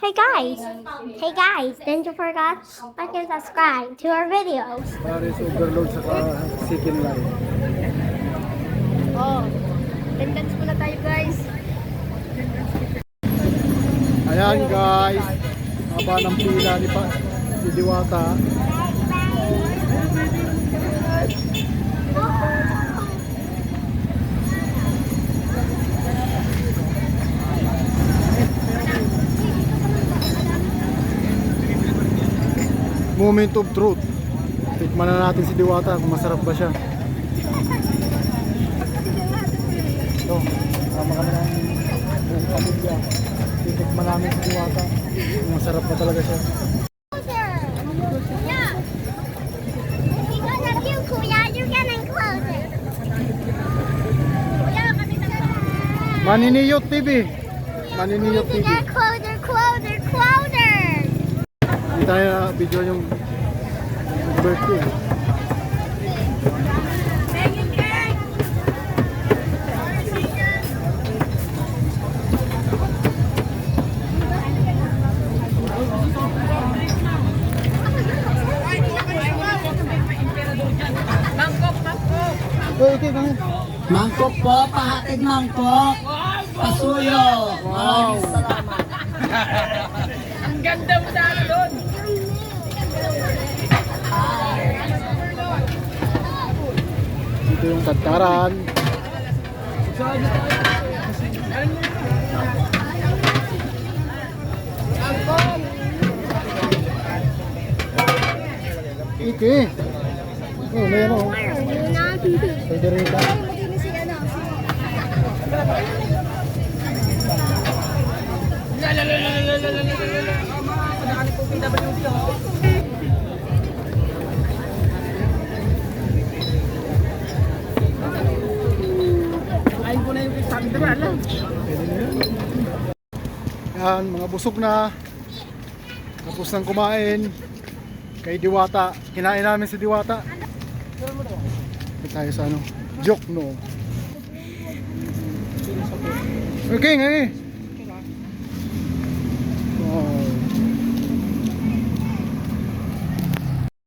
Hey guys! Hey guys! Didn't you forget? Like and subscribe to our videos. Paris Overload sa Second Line. Oh, attendance muna tayo guys. Ayan guys, haba ng pila ni pa ni Diwata. Moment of truth. Tikman na natin si Diwata kung masarap ba siya. Ito, kasama kami ng buong pamilya. Titikman namin si Diwata. Kung masarap ba talaga siya. Maniniyot TV. Maniniyot TV. Closer, closer, closer. Hindi tayo na video yung birthday. Mangkok po, pahatid mangkok. Pasuyo. Wow. Dito yung tagtaran. Okay. Oh, may ano. Pwede rin ito. Yan, mga busog na. Tapos nang kumain. Kay Diwata. Kinain namin si Diwata. Ito tayo sa ano. Joke no. Okay, ngayon.